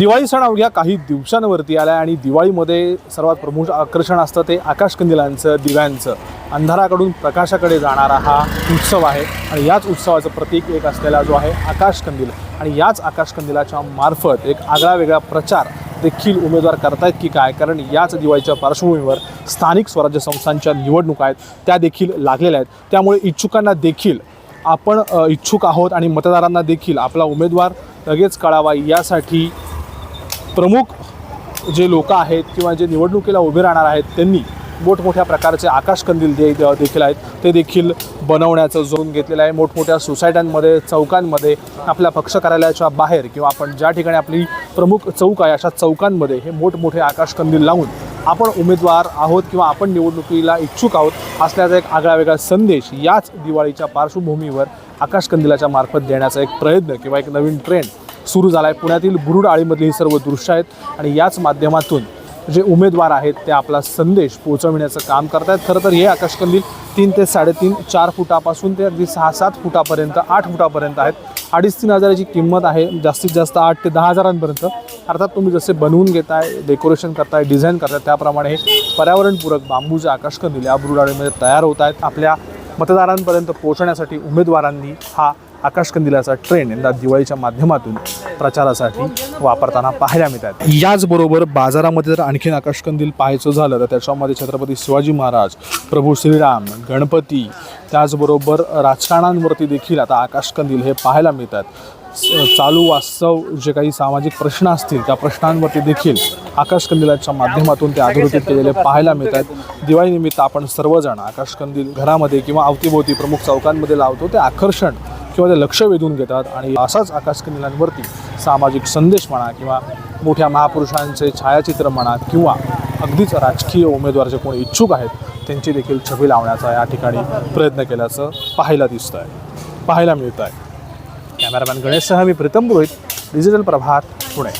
दिवाळी सण अवघ्या काही दिवसांवरती आला आणि दिवाळीमध्ये सर्वात प्रमुख आकर्षण असतं ते आकाशकंदिलांचं दिव्यांचं. अंधाराकडून प्रकाशाकडे जाणारा हा उत्सव आहे आणि याच उत्सवाचं प्रतीक एक असलेला जो आहे आकाशकंदील. आणि याच आकाशकंदिलाच्या मार्फत एक आगळा वेगळा प्रचार देखील उमेदवार करतायत की काय? कारण याच दिवाळीच्या पार्श्वभूमीवर स्थानिक स्वराज्य संस्थांच्या निवडणुका आहेत त्या देखील लागलेल्या आहेत. त्यामुळे इच्छुकांना देखील आपण इच्छुक आहोत आणि मतदारांना देखील आपला उमेदवार लगेच कळावा यासाठी प्रमुख जे लोक आहेत किंवा जे निवडणुकीला उभे राहणार आहेत त्यांनी मोठमोठ्या प्रकारचे आकाशकंदील दे दे- देखील आहेत. ते देखील बनवण्याचं जोन घेतलेलं आहे. मोठमोठ्या सोसायट्यांमध्ये चौकांमध्ये आपल्या पक्ष कार्यालयाच्या बाहेर किंवा आपण ज्या ठिकाणी आपली प्रमुख चौक आहे अशा चौकांमध्ये हे मोठमोठे आकाशकंदील लावून आपण उमेदवार आहोत किंवा आपण निवडणुकीला इच्छुक आहोत असल्याचा एक आगळा वेगळा संदेश याच दिवाळीच्या पार्श्वभूमीवर आकाशकंदिलाच्या मार्फत देण्याचा एक प्रयत्न किंवा एक नवीन ट्रेंड सुरू झाला आहे पुण्यातील बुरुड आळीमधली ही सर्व दृश्य आहेत आणि याच माध्यमातून जे उमेदवार आहेत ते आपला संदेश पोहोचविण्याचं काम करतायत. खरं तर हे आकाशकंदील तीन ते साडेतीन चार फुटापासून ते अगदी सहा सात फुटापर्यंत आठ फुटापर्यंत आहेत. अडीच तीन हजाराची किंमत आहे जास्तीत जास्त आठ ते दहा हजारांपर्यंत. अर्थात तुम्ही जसे बनवून घेताय डेकोरेशन करताय डिझाईन करताय त्याप्रमाणे हे पर्यावरणपूरक बांबूचे आकाशकंदील या बुरुडाळीमध्ये तयार होत आहेत आपल्या मतदारांपर्यंत पोहोचण्यासाठी उमेदवारांनी हा आकाशकंदिलाचा ट्रेंड यंदा दिवाळीच्या माध्यमातून प्रचारासाठी वापरताना पाहायला मिळतात. याचबरोबर बाजारामध्ये जर आणखीन आकाशकंदील पाहायचं झालं तर त्याच्यामध्ये छत्रपती शिवाजी महाराज प्रभू श्रीराम गणपती त्याचबरोबर राजकारणांवरती देखील आता आकाशकंदील हे पाहायला मिळतात. स- चालू वास्तव जे काही सामाजिक प्रश्न असतील त्या प्रश्नांवरती देखील आकाशकंदिलाच्या माध्यमातून ते अधोरेखित केलेले पाहायला मिळतात. दिवाळीनिमित्त आपण सर्वजण आकाशकंदील घरामध्ये किंवा अवतीभोवती प्रमुख चौकांमध्ये लावतो. ते आकर्षण किंवा ते लक्ष वेधून घेतात आणि असाच आकाशकंदिलांवरती सामाजिक संदेश म्हणा किंवा मोठ्या महापुरुषांचे छायाचित्र म्हणा किंवा अगदीच राजकीय उमेदवार जे कोणी इच्छुक आहेत त्यांची देखील छबी लावण्याचा या ठिकाणी प्रयत्न केल्याचं पाहायला दिसतं आहे पाहायला मिळतं आहे कॅमेरामॅन गणेशसह मी प्रीतम पुरोहित डिजिटल प्रभात पुणे.